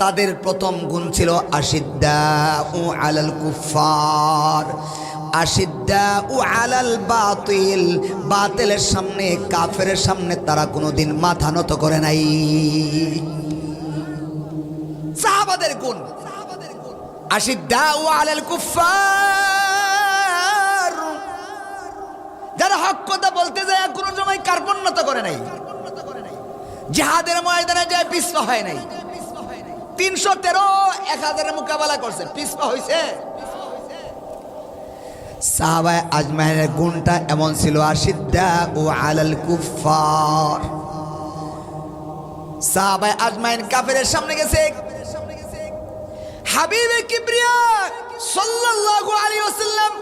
তাদের প্রথম গুণ ছিল আশিদ্দা ও আলাল কুফার আশিদ্দা ও আলাল বাতিল। বাতিলের সামনে, কাফের সামনে তারা কোনোদিন মাথা নত করে নাই। সাহাবাদের গুণ। আশিদ্দা ও আলাল কুফার যারা হক কথা বলতে যায়, কোনো সময় কার্পণ্যতা করে নাই। জিহাদের ময়দানে যায় পিছপা হয় নাই। তিনশো তেরো, এক হাজারের মোকাবেলা করছে। পিছপা হয়েছে সাহাবায় আজমাইনের গুণটা এমন ছিল আশিদ্দা ও আলাল কুফার সাহাবায় আজমাইন কাফেরের সামনে গেছে। হাবিবে কিবরিয়া সাল্লাল্লাহু আলাইহি ওয়াসাল্লাম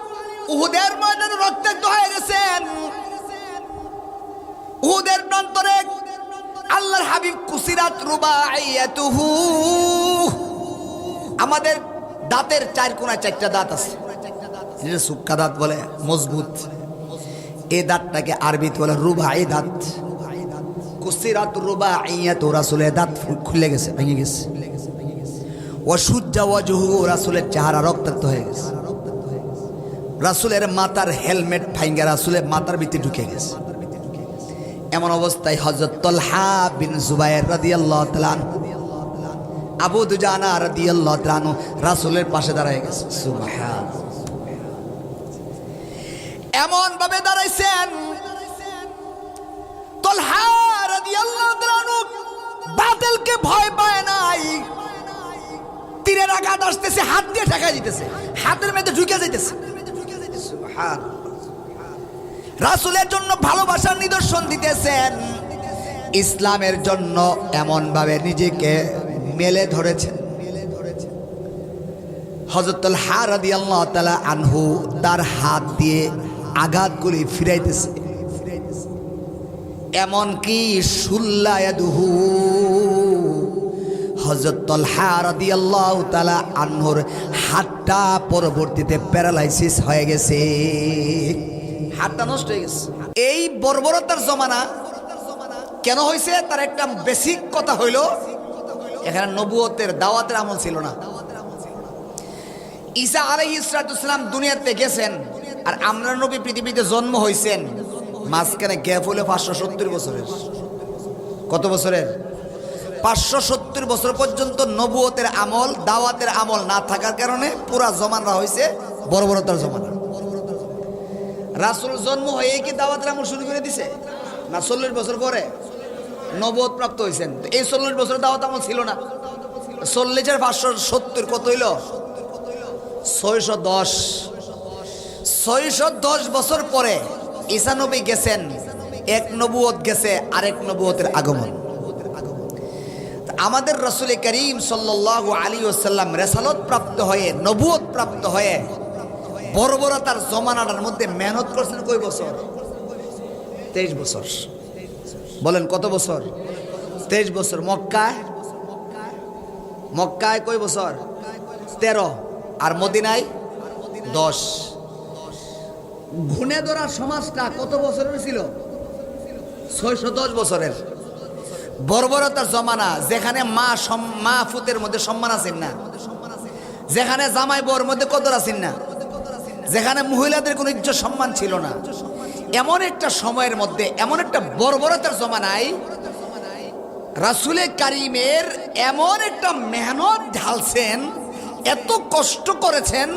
উহুদের ময়দানে রক্তাক্ত হয়ে গেছেন। উহুদের প্রান্তরে আল্লাহর হাবিব কুসিরাত রুবাইয়াতুহু। আমাদের দাঁতের চার কোনায় চারটা দাঁত আছে। এটা সুক্কা দাঁত বলে, মজবুত। এই দাঁতটাকে আরবিতে বলে রুবাই দাঁত। কুসিরাত রুবা রুবাইয়াতু রাসূলের দাঁত খুলে গেছে, ভেঙে গেছে। ওয়াসুজ্জা ওয়াজহু, রাসূলের চেহারা রক্তাক্ত হয়ে গেছে। রাসূলের মাথার হেলমেট ভাঙ্গা রাসূলের মাথার ভিতরে ঢুকে গেছে। এমন অবস্থায় হজরত তলহা বিন জুবাইর রাদিয়াল্লাহু তাআলা আনহু, আবু দুজানা রাদিয়াল্লাহু তাআলা আনহু রাসূলের পাশে দাঁড়ায় গেছে। সুবহান এমন ভাবে দাঁড়াইছেন। তলহা রাদিয়াল্লাহু তাআলা আনহু বাতিলকে ভয় পায় নাই। তীরের আঘাত আসতেছে হাত দিয়ে ঠেকা দিতেছে। হাতের মধ্যে ঢুকে যাইতেছে। সুবহান রাসুলের জন্য ভালোবাসার নিদর্শন দিতেছেন। ইসলামের জন্য এমনভাবে নিজেকে মেলে ধরেছেন হজরতুল হারাদি আল্লাহ তালা আনহু তার হাত দিয়ে আঘাতগুলি ফিরাইতেছে। এমনকি সুল্লায়াদুহু হজরতুল হারাদি আল্লাহ তালা আনহুর হাতটা পরবর্তীতে প্যারালাইসিস হয়ে গেছে। হাতটা নষ্ট হয়ে গেছে। এই বর্বরতার জমানা কেন হয়েছে? তার একটা বেসিক কথা হইল, এখানে নবুয়তের দাওয়াতের আমল ছিল না। ঈসা আলহি ইসরাতুসলাম দুনিয়াতে গেছেন আর আমরা নবী পৃথিবীতে জন্ম হয়েছেন মাঝখানে গ্যাপ হলো পাঁচশো সত্তর বছরের। কত বছরের? পাঁচশো সত্তর বছর পর্যন্ত নবুয়তের আমল, দাওয়াতের আমল না থাকার কারণে পুরা জমানা হয়েছে বর্বরতার জমানা। রাসুল জন্ম হয়ে কি দাওয়াতের আমল শুরু করে দিছে? না, চল্লিশ বছর পরে? নবদ প্রাপ্ত হয়েছেন এই চল্লিশ বছর দাওয়াত আমল ছিল না। চল্লিশের পাঁচশো সত্তর কত হইল? ছয়শো দশ। ছয়শো দশ বছর পরে ঈসা নবী গেছেন, এক নবুয়ত গেছে, আরেক নবুয়তের আগমন। আমাদের রসুল করিম সাল্লাহ আলী ওসাল্লাম রেসালত প্রাপ্ত হয়ে নবুয়ত প্রাপ্ত হয়ে বর্বরতার জমানাটার মধ্যে মেহনত করছেন কই বছর? তেইশ বছর। বলেন কত বছর? তেইশ বছর। মক্কায়? মক্কায় কই বছর? তেরো। আর মদিনায়? দশ। ঘুণে ধরা সমাজটা কত বছরের ছিল ছয়শো দশ বছরের। বর্বরতার জমানা, যেখানে মা মা ফুতের মধ্যে সম্মান আছেন না। যেখানে জামাই বর মধ্যে কদর আছেন না। যেখানে মহিলাদের কোনো ইজ্জত সম্মান ছিল না। এমন একটা সময়ের মধ্যে, এমন একটা বর্বরতার জমানায় রাসুলে কারিমের এমন একটা মেহনত ঢালছেন, এত কষ্ট করেছেন,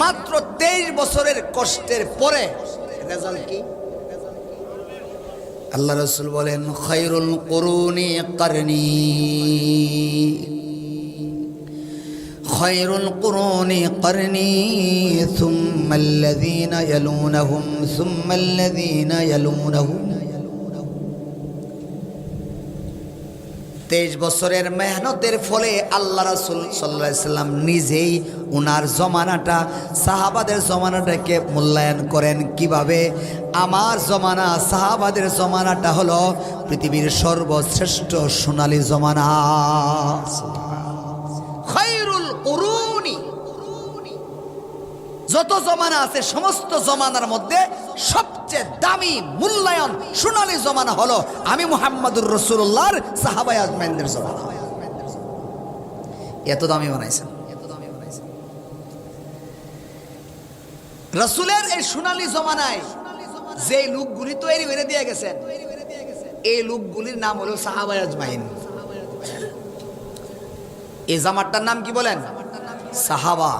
মাত্র তেইশ বছরের কষ্টের পরে। রেজাল্ট কি? আল্লাহ রসুল বলেন খৈরুল করুনি করনি। خير القرون قرني ثم الذين يلونهم ثم الذين يلونهم তেইশ বছরের মেহনতের ফলে আল্লাহ রাসুল সাল্লাহ সাল্লাম নিজেই উনার জমানাটা সাহাবাদের জমানাটাকে মূল্যায়ন করেন কিভাবে আমার জমানা সাহাবাদের জমানাটা হলো পৃথিবীর সর্বশ্রেষ্ঠ সোনালী জমানা যত জমানা আছে, সমস্ত জমানার মধ্যে সবচেয়ে দামি, মূল্যায়ন সোনালী জমানা হলো আমি মোহাম্মদুর রসুল্লাহর সাহাবাই আজমাইনদের জমানা। এত দামি বানাইছেন। রসুলের এই সোনালী জমানায় যে লোকগুলি তৈরি করে দিয়ে গেছেন, এই লোকগুলির নাম হলো সাহাবাই আজমাইন। এই জামারটার নাম কি বলেন? সাহাবা।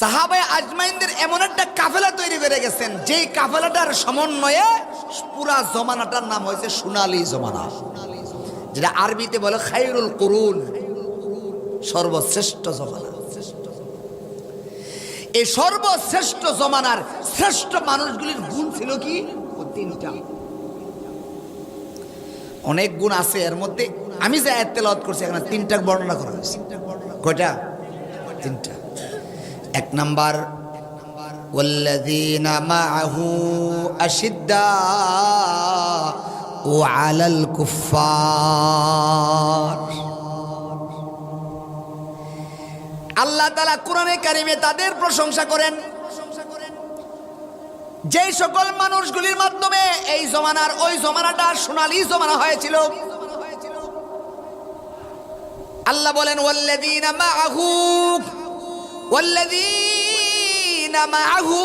সাহাবায় আজমাইনদের এমন একটা কাফেলা তৈরি করে গেছেন, যেই কাফেলাটার সমন্বয়ে পুরা জমানাটার নাম হয়েছে সোনালী জমানা, যেটা আরবিতে বলে খাইরুল করুন, সর্বশ্রেষ্ঠ জমানা। এই সর্বশ্রেষ্ঠ জমানার শ্রেষ্ঠ মানুষগুলির গুণ ছিল কি? তিনটা। অনেক গুণ আছে এর মধ্যে আমি যে আয়াত তেলাওয়াত করছি এখানে তিনটা বর্ণনা করা হয়েছে কয়টা তিনটা এক নাম্বার والذين معه أشداء على الكفار আল্লাহ তালা কোরআনে কারিমে তাদের প্রশংসা করেন যেই সকল মানুষগুলির মাধ্যমে এই জমানার ওই জমানাটা সোনালি জমানা হয়েছিল, আল্লাহ বলেন, ওয়াল্লাযীনা মাআহু ওয়াল্লাযীনা মাআহু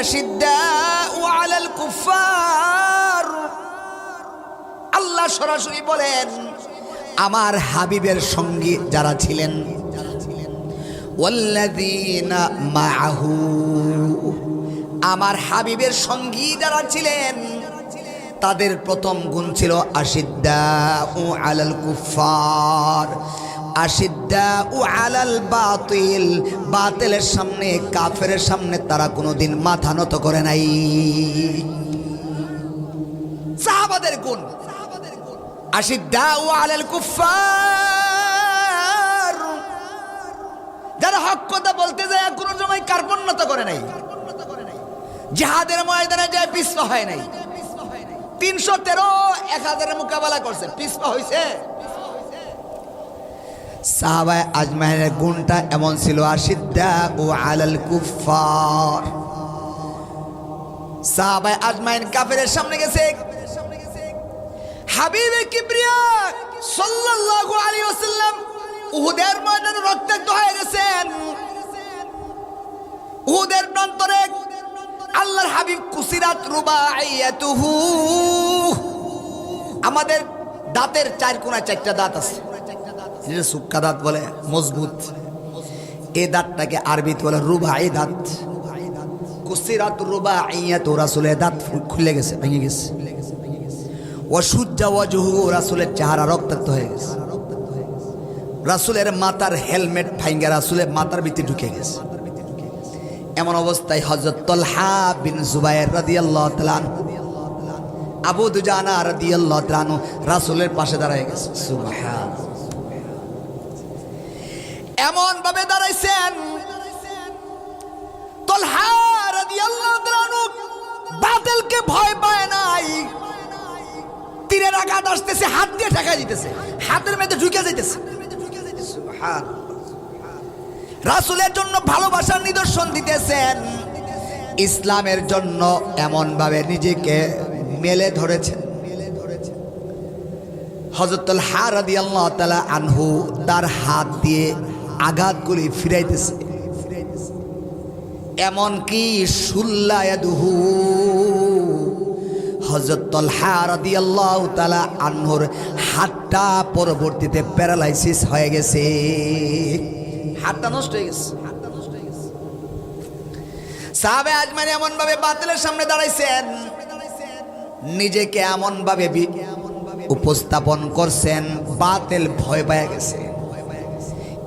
আশিদ্দাউ আল্লাহ সরাসরি বলেন, আমার হাবিবের সঙ্গী যারা ছিলেন, ওয়াল্লাযীনা মাআহু আমার হাবিবের সঙ্গী যারা ছিলেন, তাদের প্রথম গুণ ছিল আশিদ্দা ও আলাল কুফার আশিদ্দা ও আলাল বাতিল। বাতিলের সামনে, কাফের সামনে তারা কোনোদিন মাথা নত করে নাই। সাহাবাদের গুণ। আশিদ্দা ও আলাল কুফার যারা হক কথা বলতে যায়, কোনো সময় কার্পণ্যতা করে নাই। জিহাদের ময়দানে যায় পিছপা হয় নাই। তিনশো তেরো এক হাজারের মোকাবেলা করছে। পিছপা হয়েছে সাহাবায় আজমাইনের গুণটা এমন ছিল আশিদ্দা ও আলাল কুফার সাহাবায় আজমাইন কাফেরের সামনে গেছে। হাবিবে কিবরিয়া সাল্লাল্লাহু আলাইহি ওয়াসাল্লাম উহুদের ময়দানে রক্তাক্ত হয়ে গেছেন। উহুদের প্রান্তরে আল্লাহর হাবিব কুসিরাত রুবাইয়াতুহু। আমাদের দাঁতের চার কোনায় চারটা দাঁত আছে। যেটা সুক্কা দাঁত বলে, মজবুত। এই দাঁতটাকে আরবিতে বলে রুবাই দাঁত। কুসিরাত রুবা রুবাইয়াত রাসূলের দাঁত খুলে গেছে, ভেঙে গেছে। ওয়াসুজ্জা ওয়াজহু, রাসূলের চেহারা রক্তাক্ত হয়ে গেছে। রাসূলের মাথার হেলমেট ভাঙ্গা, রাসূলের মাথার ভিতরে ঢুকে গেছে। এমন অবস্থায় হজরত তলহা বিন জুবাইর রাদিয়াল্লাহু তাআলা আবু দুজানা রাদিয়াল্লাহু তাআলা রাসূলের পাশে দাঁড়ায় গেছে। সুবহান এমন ভাবে দাঁড়াইছেন। তলহা রাদিয়াল্লাহু তাআলা বাতিলকে ভয় পায় নাই। তীরের আঘাত আসতেছে, হাত দিয়ে ঠেকা দিতেছে। হাতের মধ্যে ঢুকে যাইতেছে। সুবহান রাসুলের জন্য ভালোবাসার নিদর্শন দিতেছেন। ইসলামের জন্য এমনভাবে নিজেকে মেলে ধরেছেন। হজরতুল হারাদি আল্লাহ তালা আনহু তার হাত দিয়ে আঘাতগুলি ফিরাইতেছে। এমনকি সুল্লায়াদুহু হজরতুল হারাদি আল্লাহ তালা আনহুর হাতটা পরবর্তীতে প্যারালাইসিস হয়ে গেছে। হাতটা নষ্ট হয়ে গেছে। সাহাবে আজমানি এমন ভাবে বাতিলের সামনে দাঁড়াইছেন, নিজেকে এমন ভাবে উপস্থাপন করছেন, বাতিল ভয় পেয়ে গেছে।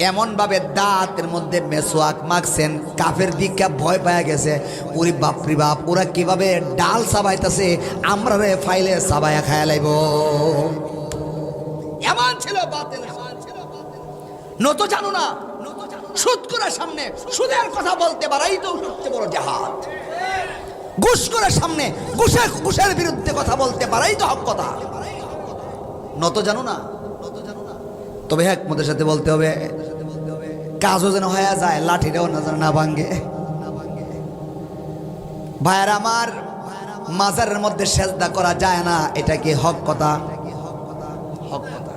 এমনভাবে দাঁতের মধ্যে মেসোয়াক মাখছেন, কাফের দিকটা ভয় পাওয়া গেছে। ওরে বাপরি বাপ, ওরা কীভাবে ডাল সাবাইতেছে, আমরা রে ফাইলে সাবায়া খায়া লাইব। এমন ছিল নত জানো না সুদ করার সামনে সুদের কথা বলতে পারাই তো সবচেয়ে বড় জাহাজ। ঘুষ করার সামনে ঘুষের ঘুষের বিরুদ্ধে কথা বলতে পারাই তো হক কথা। নত জানো না? তবে হ্যাঁ মদের সাথে বলতে হবে, কাজও যেন হয়ে যায়, লাঠিটাও না যেন না ভাঙ্গে। ভাইয়ার আমার মাজারের মধ্যে সেজদা করা যায় না, এটা কি হক কথা? হক কথা।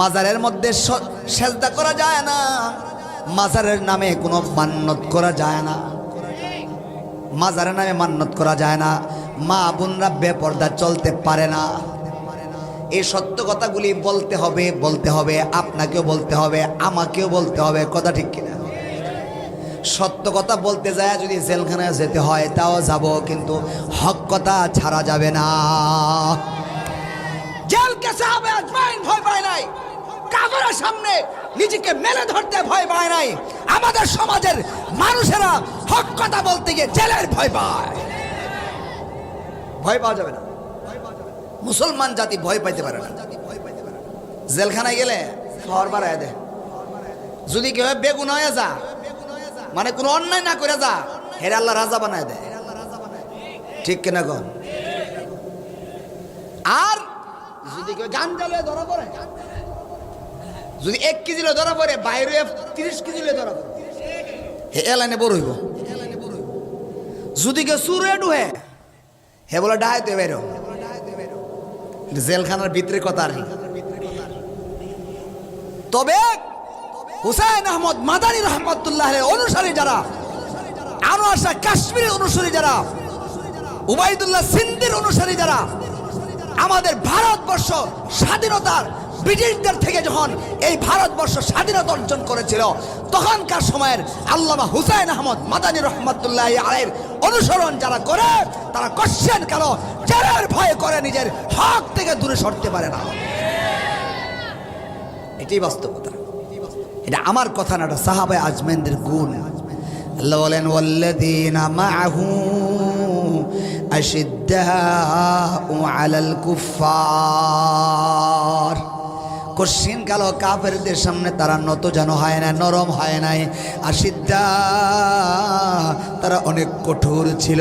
মাজারের মধ্যে সেজদা করা যায় না। মাজারের নামে কোনো মান্যত করা যায় না। মাজারের নামে মান্যত করা যায় না। মা বোনরা বেপর্দা চলতে পারে না। এই সত্য কথাগুলি বলতে হবে বলতে হবে, আপনাকেও বলতে হবে, আমাকেও বলতে হবে, কথা ঠিক কিনা? সত্য কথা বলতে যায়, যদি জেলখানায় যেতে হয় তাও যাব, কিন্তু হক কথা ছাড়া যাবে না। জেল কেসে হবে আজমাইন ভয় পায় নাই। কাগরের সামনে নিজেকে মেলে ধরতে ভয় পায় নাই। আমাদের সমাজের মানুষেরা হক কথা বলতে গিয়ে জেলের ভয় পায়। ভয় পাওয়া যাবে না। মুসলমান জাতি ভয় পাইতে পারে না। জেলখানায় গেলে শহর বাড়ায় দে যদি কেউ বেগুন হয়ে যা মানে কোনো অন্যায় না করে যা, হেরে আল্লাহ রাজা বানায় দেয়। ঠিক কিনা কন আর যদি কেউ গান জ্বালিয়ে ধরা পড়ে যদি এক কেজি ধরা পড়ে, বাইরে তিরিশ কেজি ধরা পড়ে। হে এলাইনে বড় হইব। যদি কেউ সুরে ডুহে, হে বলে ডাহাইতে বেরো। জেলখানার ভিতরে কথা আর কি। তবে হুসাইন আহমদ মাদানী রহমতুল্লাহ অনুসারী যারা, আনোয়ার শাহ কাশ্মীরের অনুসারী যারা উবাইদুল্লাহ সিন্ধির অনুসারী যারা, আমাদের ভারতবর্ষ স্বাধীনতার ব্রিটিশদের থেকে যখন এই ভারতবর্ষ স্বাধীনতা অর্জন করেছিল, তখনকার সময়ের আল্লামা হুসাইন আহমদ মাদানী রহমতুল্লাহ আলের অনুসরণ যারা করে, তারা কোশ্চেন কেন? জেলের ভয় করে নিজের হক থেকে দূরে সরতে পারে না। এটাই বাস্তবতা। এটা আমার কথা না, এটা সাহাবায় আজমেনদের গুণ। আল্লাহ বলেন, ওয়াল্লাযীনা মাআহু আশিদ্দাউ কশিন কালো কাফেরদের সামনে তারা নত যেন হয় না, নরম হয় নাই। আশিদ্দা, তারা অনেক কঠোর ছিল।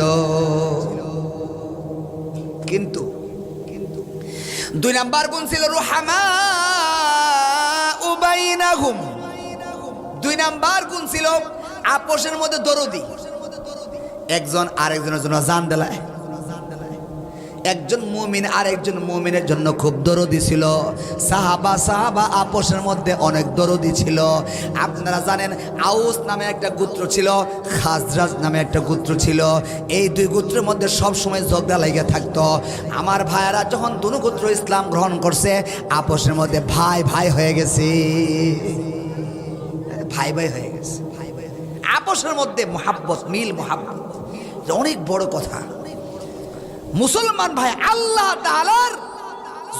কিন্তু দুই নাম্বার গুণ ছিল রুহামা উবাইনাহুম দুই নাম্বার গুণ ছিল আপোষের মধ্যে দরদি। একজন আরেকজনের জন্য জান দেলায় একজন মুমিন আর একজন মুমিনের জন্য খুব দরদি ছিল। সাহাবা সাহাবা আপোষের মধ্যে অনেক দরদি ছিল। আপনারা জানেন, আউস নামে একটা গোত্র ছিল, খাজরাজ নামে একটা গোত্র ছিল। এই দুই গোত্রের মধ্যে সব সময় ঝগড়া লেগে থাকতো। আমার ভাইয়ারা যখন দুনো গোত্র ইসলাম গ্রহণ করছে, আপোষের মধ্যে ভাই ভাই হয়ে গেছে, ভাই ভাই হয়ে গেছে। আপোষের মধ্যে মোহাব্বত, মিল মোহাব্বত। অনেক বড় কথা। মুসলমান ভাই আল্লাহ তাআলার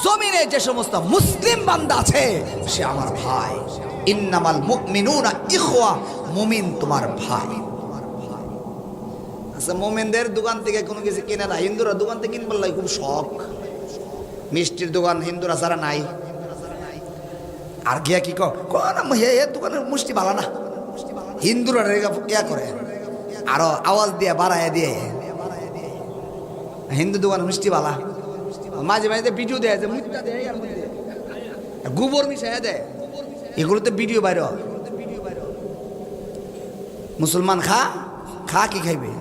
জমিনে যে সমস্ত মুসলিম বান্দা আছে, সে আমার ভাই। ইন্নামাল মুমিনুনা ইখওয়া, মুমিন তোমার ভাই। আচ্ছা মোমেনদের দোকান থেকে কোনো কিছু কিনে না। হিন্দুরা দোকান থেকে কিনবার লাগে খুব শখ। মিষ্টির দোকান হিন্দুরা ছাড়া নাই। আর গিয়া কি এ দোকানের মুষ্টি ভালো না। হিন্দুরা ইয়া করে। আরও আওয়াজ দিয়ে বাড়ায় দিয়ে। হিন্দু দোকান মিষ্টি বালা মাঝে মাঝে ভিডিও দেয় যে মুখটা দেয় গোবর মিশাই দেয়। এগুলোতে ভিডিও বাইর মুসলমান খা খা কি খাইবে?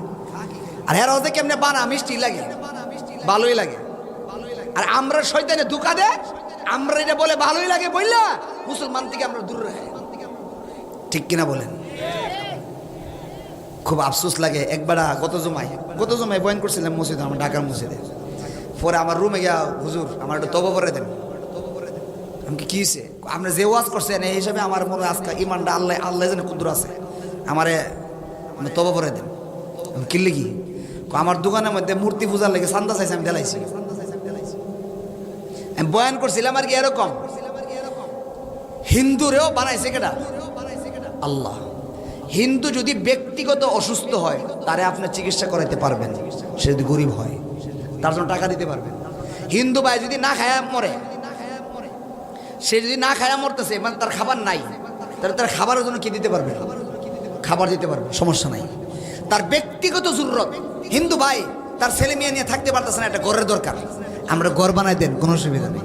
আর হেরা ওদের কেমনে বানা মিষ্টি লাগে? ভালোই লাগে। আর আমরা শয়তানে দুকা দে আমরা এটা বলে ভালোই লাগে বললা মুসলমান থেকে আমরা দূর রাখি। ঠিক কিনা বলেন? খুব আফসোস লাগে। একবার গত জমায়? গত জমায় বয়ান করছিলাম মসজিদে, আমার ঢাকার মসজিদে। পরে আমার রুমে গিয়া, হুজুর, আমার একটু তব করে দেন। আমি কি হয়েছে আপনি যে ওয়াজ করছেন, এই হিসাবে আমার মনে আজকে ইমানটা আল্লাহ আল্লাহ যেন কুদুর আছে। আমারে, আপনি তব করে দেন। আমি কিনলে কি আমার দোকানের মধ্যে মূর্তি পূজার লেগে সান্দা চাইছে, আমি দেলাইছি আমি বয়ান করছিলাম আর কি এরকম। হিন্দুরেও বানাইছে কেটা আল্লাহ। হিন্দু যদি ব্যক্তিগত অসুস্থ হয়, তারে আপনার চিকিৎসা করাইতে পারবেন। সে যদি গরিব হয়, তার জন্য টাকা দিতে পারবেন। হিন্দু ভাই যদি না খায়া মরে, সে যদি না খায়া মরতেছে মানে তার খাবার নাই, তাহলে তার খাবারের জন্য কি দিতে পারবে? খাবার দিতে পারবে, সমস্যা নাই। তার ব্যক্তিগত জরুরত, হিন্দু ভাই, তার ছেলে মেয়ে নিয়ে থাকতে পারতেছে না একটা ঘরের দরকার। আমরা ঘর বানাই দেন, কোনো অসুবিধা নেই।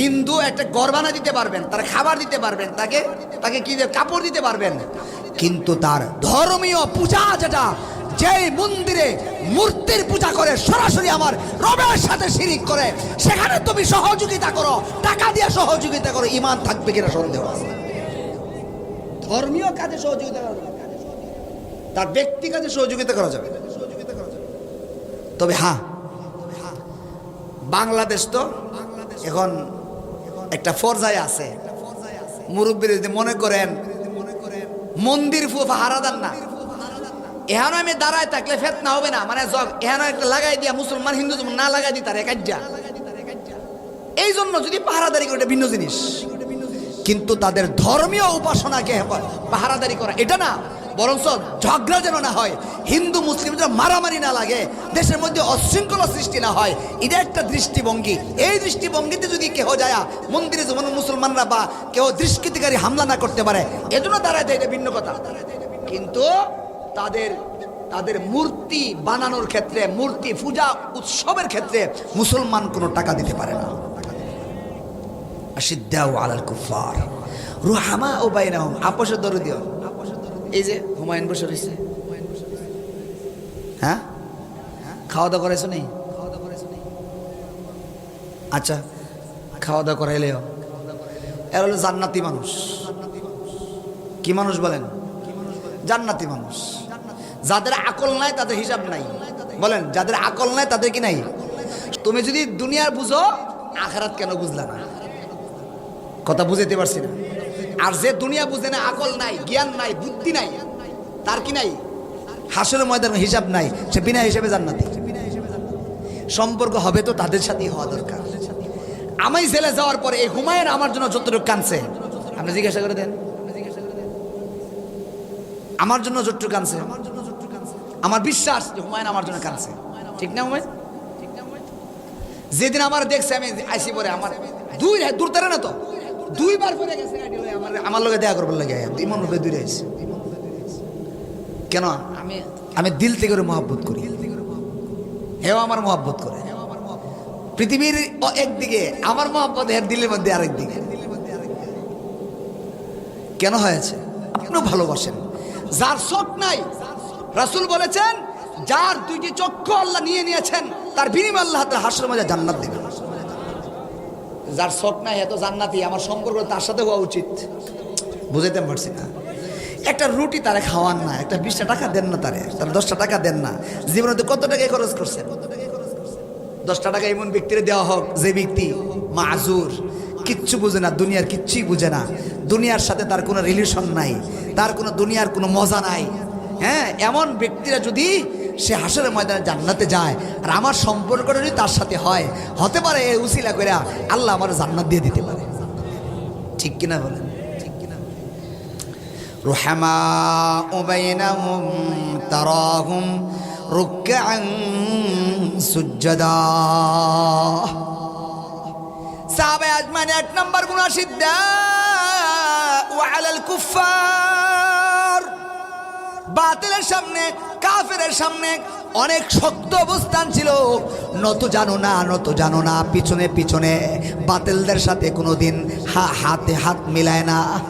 হিন্দু একটা ঘর বানাই দিতে পারবেন, তার খাবার দিতে পারবেন, তাকে তাকে কি কাপড় দিতে পারবেন। কিন্তু তার ধর্মীয় পূজা যেটা, যেই মন্দিরে মূর্তির পূজা করে সরাসরি আমার রবের সাথে শিরিক করে, সেখানে তুমি সহযোগিতা করো, টাকা দিয়ে সহযোগিতা করো ইমান থাকবে কিনা সন্দেহ আছে? ধর্মীয় কাজে সহযোগিতা করা যাবে তার ব্যক্তি কাজে সহযোগিতা করা যাবে তবে হ্যাঁ বাংলাদেশ তো এখন একটা পর্যায়ে আছে। মুরব্বীর যদি মনে করেন মন্দির ফুফা হারাদান না। এহানো আমি দাঁড়ায় থাকলে ফেত না হবে না। মানে জগ এখানে একটা লাগাই দিয়া মুসলমান হিন্দু না লাগাই দি তার একাজ্জা এই জন্য যদি পাহারাদারি করে ভিন্ন জিনিস। কিন্তু তাদের ধর্মীয় উপাসনাকে পাহারাদারি করা, এটা না। বরঞ্চ ঝগড়া যেন না হয়, হিন্দু, মুসলিম যেন মারামারি না লাগে, দেশের মধ্যে অশৃঙ্খলা সৃষ্টি না হয়। এটা একটা দৃষ্টিভঙ্গি। এই দৃষ্টিভঙ্গিতে যদি কেহ যায়, মন্দিরে যেমন মুসলমানরা বা কেউ দুষ্কৃতিকারী হামলা না করতে পারে এজন্য দাঁড়ায় দেয় এটা ভিন্ন কথা। কিন্তু তাদের তাদের মূর্তি বানানোর ক্ষেত্রে, মূর্তি পূজা উৎসবের ক্ষেত্রে মুসলমান কোনো টাকা দিতে পারে না। আশিদ্দাউ আলাল কুফার রুহামা ও বাইনাহুম আপসের দরদিও। এই যে হুমায়ুন বসে রয়েছে। হ্যাঁ? খাওয়া দাওয়া করেছ নেই আচ্ছা খাওয়া দাওয়া করাইলেও এরা হলো জান্নাতি মানুষ। কি মানুষ বলেন? জান্নাতি মানুষ। যাদের আকল নাই, তাদের হিসাব নাই। বলেন, যাদের আকল নাই, তাদের কি নাই? তুমি যদি দুনিয়ার বুঝো, আখারাত কেন বুঝলা না? কথা বুঝাইতে পারছি না। আর যে দুনিয়া বুঝে না, আকল নাই, জ্ঞান নাই, বুদ্ধি নাই, তার কি নাই? হাসরের ময়দান হিসাব নাই, সে বিনা হিসেবে জান্নাতি। সম্পর্ক হবে তো তাদের সাথেই হওয়া দরকার। আমি জেলে যাওয়ার পরে এই হুমায়ুন আমার জন্য যতটুকু কানছে আপনি জিজ্ঞাসা করে দেন। আমার জন্য যতটুকু কানছে আমার বিশ্বাস যে হুমায়ুন আমার জন্য কানছে ঠিক না হুমায়ুন? যেদিন আমার দেখছে, আমি আইসি পরে আমার দুই, দূর তারে না তো? দুইবার পরে গেছে গাড়ি আমার। আমার লগে দেখা করবার লাগে ইমন রূপে দূরে আইসি কেন? আমি আমি দিল থেকে করে। মহাব্বত করি। হেও আমার মহাব্বত করে। পৃথিবীর একদিকে আমার মহাব্বত এর দিলের মধ্যে আরেক দিকে। কেন হয়েছে? আপনিও ভালোবাসেন? যার চোখ নাই রাসুল বলেছেন যার দুইটি চক্ষু আল্লাহ নিয়ে নিয়েছেন তার বিনিময় আল্লাহ তার হাসর মধ্যে জান্নাত দেবেন। যার শখ নাই এত জান্নাতি, আমার সম্পর্ক তার সাথে হওয়া উচিত। বুঝাইতে পারছি না। একটা রুটি তারা খাওয়ান না, একটা বিশটা টাকা দেন না তারে, তার দশটা টাকা দেন না। জীবনে কত টাকা খরচ করছেন? দশটা টাকা এমন ব্যক্তিরে দেওয়া হোক, যে ব্যক্তি মাজুর কিচ্ছু বুঝে না, দুনিয়ার কিচ্ছুই বুঝে না। দুনিয়ার সাথে তার কোনো রিলেশন নাই, তার কোনো দুনিয়ার কোনো মজা নাই। হ্যাঁ এমন ব্যক্তিরা যদি সে হাসরের ময়দানে জান্নাতে যায় আর আমার সম্পর্কটা যদি তার সাথে হয় হতে পারে এই উসিলা করে আল্লাহ আমার জান্নাত দিয়ে দিতে পারে ঠিক কিনা বলেন ঠিক কিনা رحماء بينهم تراهم ركعا سجدا সাহাবে আজমানে এক নম্বর গুণা সিদ্ধা ওয়ালাল কুফার বাতিলের সামনে, কাফেরের সামনে অনেক শক্ত অবস্থান ছিল। নত জানো না, নত জানো না, পিছনে পিছনে বাতিলদের সাথে কোনোদিন হা, হাতে হাত মিলায় না।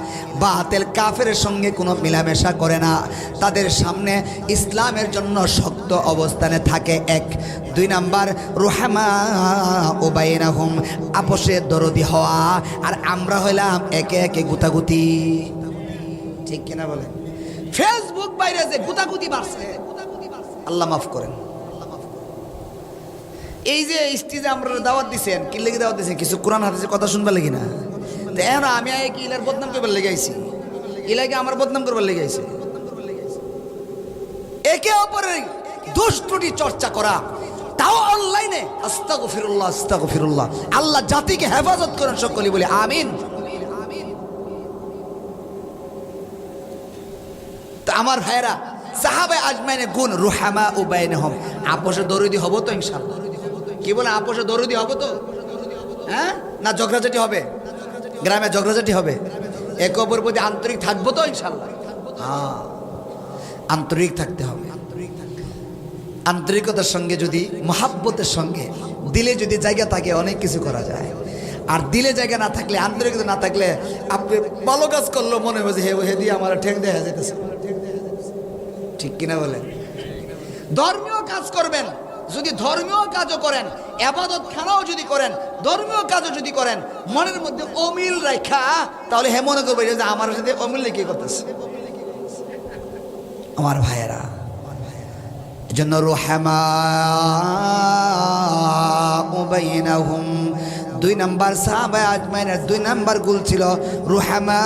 বাতেল কাফের সঙ্গে কোনো মেলামেশা করে না। তাদের সামনে ইসলামের জন্য শক্ত অবস্থানে থাকে এক। দুই নাম্বার, রুহামা ওবাইনাহুম আপোষে দরদি হওয়া। আর আমরা হইলাম একে একে গুতাগুতি। ঠিক কিনা বলেন? ফেসবুক বাইরে যে গুতাগুতি বাড়ছে। আল্লাহ মাফ করেন। এই যে স্টেজে আমরা দাওয়াত দিছেন কি লেগে দাওয়াত দিছেন, কিছু কোরআন হাদিসের কথা শুনবার লাগি না? এখন আমি আই কি ইলার বদনাম করবার লেগে আইছি? ইলাকে আমার বদনাম করবার লেগে আইছি? একে অপরের দোষ ত্রুটি চর্চা করা, তাও অনলাইনে আস্তাগো ফিরুল্লাহ আস্তাগো ফিরুল্লাহ আল্লাহ জাতিকে হেফাজত করেন সকলে বলে, আমিন। আমার ভাইরা সাহাবে আজমাইনে গুণ রুহামা ও বাইনহম। আপোষে দরদি হব তো ইনশাল্লাহ কি বলে আপোষে দরদি হব তো? হ্যাঁ? না ঝগড়াঝাটি হবে? গ্রামে ঝগড়াঝাটি হবে? একে অপর প্রতি আন্তরিক থাকব তো ইনশাল্লাহ হ্যাঁ। আন্তরিক থাকতে হবে। আন্তরিকতার সঙ্গে যদি, মহাব্বতের সঙ্গে, দিলে যদি জায়গা থাকে, অনেক কিছু করা যায়। আর দিলে জায়গা না থাকলে, আন্তরিকতা না থাকলে, আপনি ভালো কাজ করল মনে হয়েছে হে হে, দিয়ে আমার ঠেক দেখা যেতেছে ঠিক কিনা বলেন? ধর্মীয় কাজ করবেন, যদি ধর্মীয় কাজও করেন আবাদত খানাও যদি করেন, ধর্মীয় কাজও যদি করেন, মনের মধ্যে অমিল রেখা তাহলে হে মনে করবে যে আমার সাথে অমিল রেখে করতেছে। আমার ভাইয়েরা জন্য রোহামা দুই নাম্বার সাহাবায় আজমাইনের দুই নাম্বার গুল ছিল রুহামা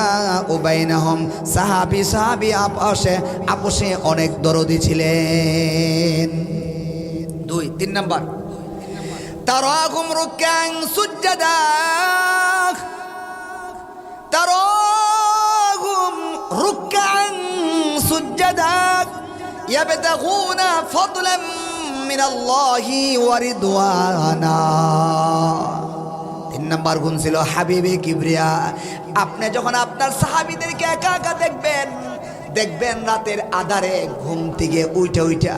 উবাইনাহম সাহাবি সাহাবি আপসে আপসে অনেক দরদি ছিলেন। দুই, তিন নাম্বার। তারাহুম রুকাং সুজ্জাদা তারাহুম রুকাং সুজ্জাদা ইয়াবতাগুনা ফাদলাম মিনাল্লাহি ওয়া রিদওয়ানা। নম্বর গুণ ছিল হাবিবে কিবরিয়া, আপনি যখন আপনার সাহাবিদেরকে একা একা দেখবেন দেখবেন রাতের আধারে ঘুম থেকে উইটা উইটা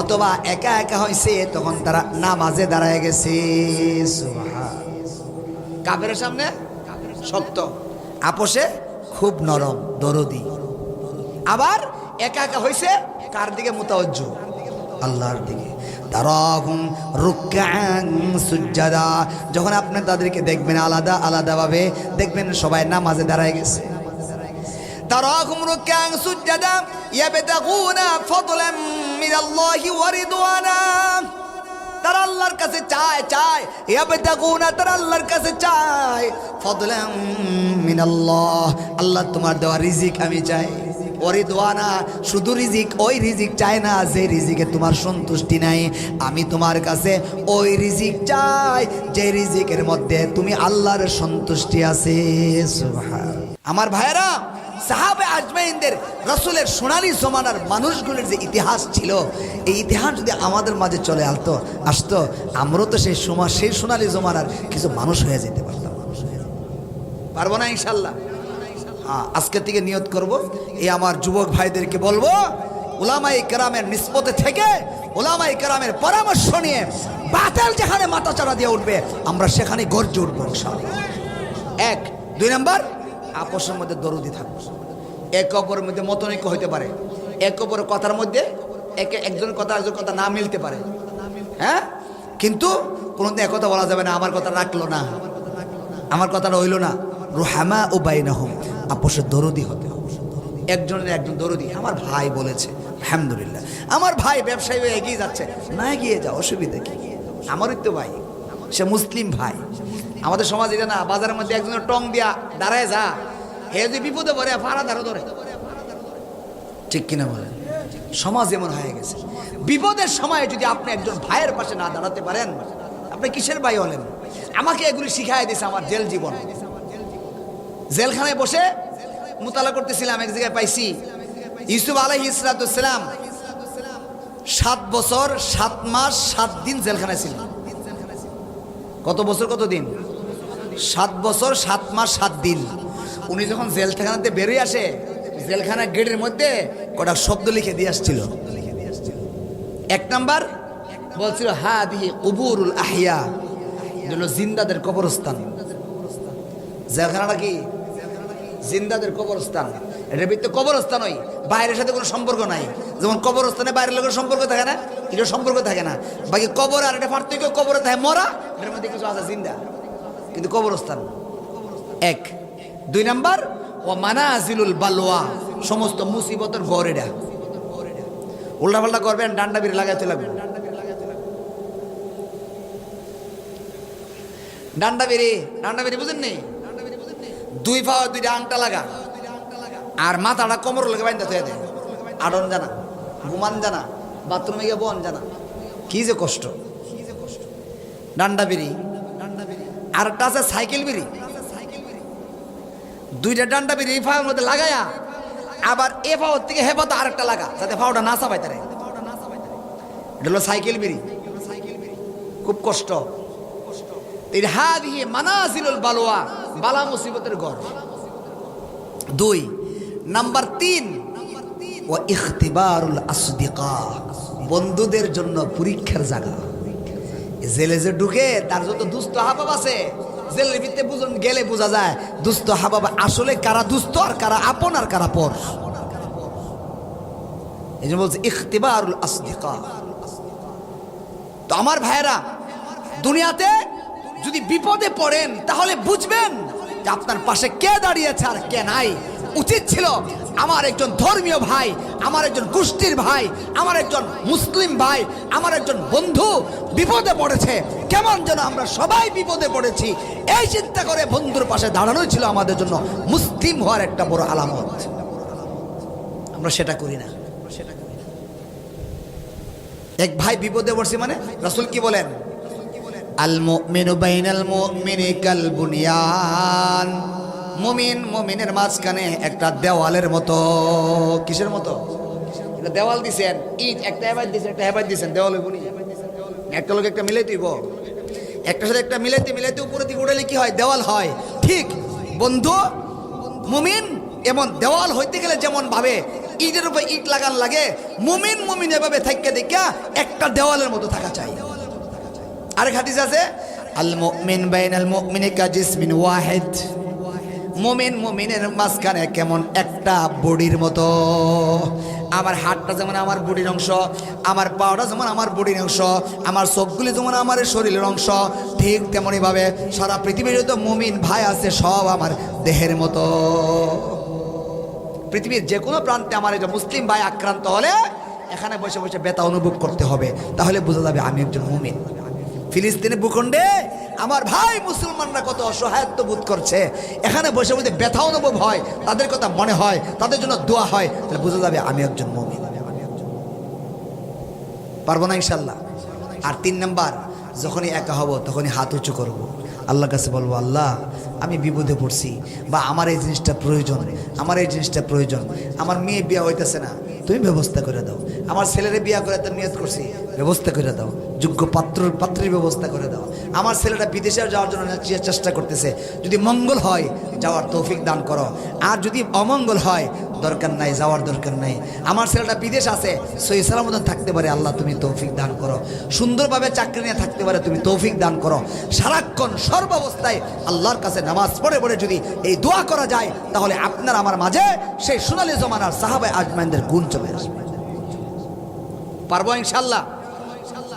অথবা একা একা হয়েছে তখন তারা নামাজে দাঁড়ায় গেছে। কাবের সামনে? শক্ত। আপোষে খুব নরম, দরদি। আবার একা একা হয়েছে কার দিকে মোতাবজ্জ আল্লাহর দিকে। তারাহুম রুক্যাং সুজাদা যখন আপনি তাদেরকে দেখবেন আলাদা, আলাদাভাবে দেখবেন সবাই নামাজে দাঁড়ায় গেছে। তারাহুম রুক্যাং সুজাদা ইয়াবতাগুনা ফাদলাম মিনাল্লাহি ওয়া রিদওয়ানা। তারা আল্লাহর কাছে চায় চায়। ইয়াবতাগুনা, তারা আল্লাহর কাছে চায়। ফাদলাম মিনাল্লাহ, আল্লাহ তোমার দেওয়া রিজিক আমি চাই। ওরিদওয়ানা শুধু রিজিক, ওই রিজিক চায় না, যে রিজিকে তোমার সন্তুষ্টি নাই। আমি তোমার কাছে ওই রিজিক চাই, যে রিজিকের মধ্যে তুমি আল্লাহর সন্তুষ্টি আছে। আমার ভাইরা সাহাবে আজমাইনদের রসুলের সোনালি জমানার মানুষগুলির যে ইতিহাস ছিল, এই ইতিহাস যদি আমাদের মাঝে চলে আসতো আসতো, আমরাও তো সেই সময় সেই সোনালি জমানার কিছু মানুষ হয়ে যেতে পারতাম। মানুষ হয়ে পারব না ইনশাল্লাহ হ্যাঁ আজকে থেকে নিয়ত করব এই আমার যুবক ভাইদেরকে বলব ওলামাই কেরামের নিষ্পতে থেকে ওলামাই কেরামের পরামর্শ নিয়ে বাতেল যেখানে মাথা চারা দিয়ে উঠবে আমরা সেখানে গর্জে উঠবো। এক দুই নম্বর আপোষের মধ্যে দরদি থাকব এক অপরের মধ্যে মতনৈক্য হইতে পারে এক অপরের কথার মধ্যে একে একজনের কথা একজনের কথা না মিলতে পারে হ্যাঁ কিন্তু কোনোদিন একথা বলা যাবে না আমার কথা রাখল না আমার কথাটা হইল না রুহামা ও বাইনাহুম আপোষের দরদি হতে হবে। একজনের একজন দরদি, আমার ভাই বলেছে, আলহামদুলিল্লাহ। আমার ভাই ব্যবসায়ী হয়ে এগিয়ে যাচ্ছে, না এগিয়ে যা, অসুবিধা কি? আমারই তো ভাই, সে মুসলিম ভাই। আমাদের সমাজ এটা না, বাজারের মধ্যে একজনের টং দিয়া দাঁড়ায় যা, হে যদি বিপদে পড়ে, ফাড়া ধারো ধরে। ঠিক কিনা বলেন? সমাজ এমন হয়ে গেছে। বিপদের সময় যদি আপনি একজন ভাইয়ের পাশে না দাঁড়াতে পারেন, আপনি কিসের ভাই হলেন? আমাকে এগুলি শিখাই দিয়েছে আমার জেল জীবন। জেলখানায় বসে মোতালা করতেছিলাম, এক জায়গায় পাইছি। ইউসুফ আলহ ইসরাতাম সাত বছর, সাত মাস, সাত দিন জেলখানায় ছিল। কত বছর, কত দিন? সাত বছর, সাত মাস, সাত দিন। উনি যখন জেলখানাতে বেরিয়ে আসে জেলখানা গেটের মধ্যে কটা শব্দ লিখে দিয়ে আসছিল। এক নাম্বার বলছিল হা দিহি কবুরুল আহিয়া যেগুলো জিন্দাদের কবরস্থান। জেলখানাটা কি? জিন্দাদের কবরস্থান। এটার ভিত্তি কবরস্থান ওই বাইরের সাথে কোনো সম্পর্ক নাই। যেমন কবরস্থানে বাইরের লোকের সম্পর্ক থাকে না এটা সম্পর্ক থাকে না। বাকি কবর আর এটা পার্থক্য, কবরে থাকে মরা, এটার মধ্যে কিছু আছে জিন্দা। কিন্তু কবরস্থান এক। দুই নাম্বার ও মানাজিলুল বালোয়া সমস্ত মুসিবতের গড় এটা। উল্টাপাল্টা করবেন, ডান্ডা বিড়ি লাগাইতে লাগবে ডান্ডা বেরি ডান্ডা বেরি বুঝেন নি দুই পা, দুইটা আংটা লাগা। আর মাথাটা কোমর লেগে বাইন্দা থয়ে দেয় আডন জানা, ঘুমান জানা, বাথরুমে গিয়ে বন জানা। কি যে কষ্ট। ডান্ডা বিড়ি। আর একটা আছে সাইকেল বেরি দুইটা ডান্ডা বিড়ি এই ফাঁকের মধ্যে লাগায়া, আবার এ পাওয়ার থেকে হে পাতা আরেকটা লাগা, যাতে পাওয়াটা না চাপাই তারে। এটা হলো সাইকেল বিড়ি। খুব কষ্ট। এর হাদিহি মানাজিলুল বালোয়া বালা মুসিবতের ঘর। দুই, নাম্বার তিন, ও ইখতিবারুল আসদিকা, বন্ধুদের জন্য পরীক্ষার জায়গা। জেলে যে ঢুকে, তার যত দুস্থ হাবাব আছে, জেলের ভিতরে বুঝুন, গেলে বোঝা যায়, দুস্থ হাবাব আসলে কারা দুস্থ আর কারা আপন আর কারা পর। এই জন্য বলছে, ইখতিবারুল আসদিকা। তো আমার ভাইয়েরা, দুনিয়াতে যদি বিপদে পড়েন, তাহলে বুঝবেন যে আপনার পাশে কে দাঁড়িয়েছে আর কে নাই। উচিত ছিল আমার একজন ধর্মীয় ভাই, আমার একজন গোষ্ঠীর ভাই, আমার একজন মুসলিম ভাই, আমার একজন বন্ধু বিপদে পড়েছে। কেমন যেন আমরা সবাই বিপদে পড়েছি। এই চিন্তা করে বন্ধুর পাশে দাঁড়ানোই ছিল আমাদের জন্য মুসলিম হওয়ার একটা বড় আলামত। আমরা সেটা করি না। এক ভাই বিপদে পড়ছি মানে? রসুল কি বলেন? আল মুমিনু বাইনাল কাল বুনিয়ান মুমিন মুমিনের মাঝখানে একটা দেওয়ালের মতো। কিসের মতো? দেওয়াল দিছেন। ইট, একটা হেবাই দিছেন, একটা হেবাই দিছেন। দেওয়ালে বুনি একটা লোক একটা মিলাই দিব একটা সাথে একটা মিলাইতে মিলাইতে উপরে দিকে উঠালে কি হয়? দেওয়াল হয়। ঠিক, বন্ধু, মুমিন এমন দেওয়াল হইতে গেলে যেমন ভাবে, ইটের উপর ইট লাগান লাগে, মুমিন মুমিন এভাবে থাকতে দেখা একটা দেওয়ালের মতো থাকা চাই। আরেক হাদিস আছে আল মুমিন বাইনাল মুমিনি কাজিসমিন ওয়াহিদ। মুমিন মুমিনের মাঝখানে কেমন একটা বডির মতো। আমার হাতটা যেমন আমার বডির অংশ, আমার পাওয়াটা যেমন আমার বডির অংশ, আমার চোখগুলি যেমন আমার শরীরের অংশ, ঠিক তেমনইভাবে সারা পৃথিবীর যত মুমিন ভাই আছে সব আমার দেহের মতো। পৃথিবীর যে কোনো প্রান্তে আমার একজন মুসলিম ভাই আক্রান্ত হলে এখানে বসে বসে ব্যথা অনুভব করতে হবে, তাহলে বোঝা যাবে আমি একজন মুমিন। ফিলিস্তিনের ভূখণ্ডে আমার ভাই মুসলমানরা কত অসহায়ত্ব বোধ করছে। এখানে বসে বসে ব্যথা অনুভব হয়, তাদের কথা মনে হয়, তাদের জন্য দোয়া হয়। তাহলে বোঝা যাবে আমি একজন মুমিন। পারব না ইনশাল্লাহ আর তিন নাম্বার, যখনই একা হব, তখনই হাত উঁচু করব। আল্লাহর কাছে বলব, আল্লাহ, আমি বিপদে পড়ছি বা আমার এই জিনিসটা প্রয়োজন, আমার এই জিনিসটা প্রয়োজন। আমার মেয়ে বিয়ে হইতেছে না তুমি ব্যবস্থা করে দাও। আমার ছেলেরে বিয়া করে তার নিয়ত করছি, ব্যবস্থা করে দাও। যোগ্য পাত্র পাত্রের ব্যবস্থা করে দাও। আমার ছেলেটা বিদেশে যাওয়ার জন্য চেষ্টা করতেছে। যদি মঙ্গল হয়, যাওয়ার তৌফিক দান করো। আর যদি অমঙ্গল হয় দরকার নাই, যাওয়ার দরকার নাই। আমার ছেলেটা বিদেশ আছে, সই সালামত থাকতে পারে, আল্লাহ তুমি তৌফিক দান করো। সুন্দরভাবে চাকরি নিয়ে থাকতে পারে, তুমি তৌফিক দান করো। সারাক্ষণ সর্বাবস্থায় আল্লাহর কাছে নামাজ পড়ে পড়ে যদি এই দোয়া করা যায়, তাহলে আপনার আমার মাঝে সেই সোনালী জমানার সাহাবাই আজমাইনদের গুণ চলে আসবে। পারব ইনশাল্লাহ?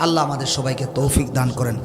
আল্লাহ আমাদের সবাইকে তৌফিক দান করেন।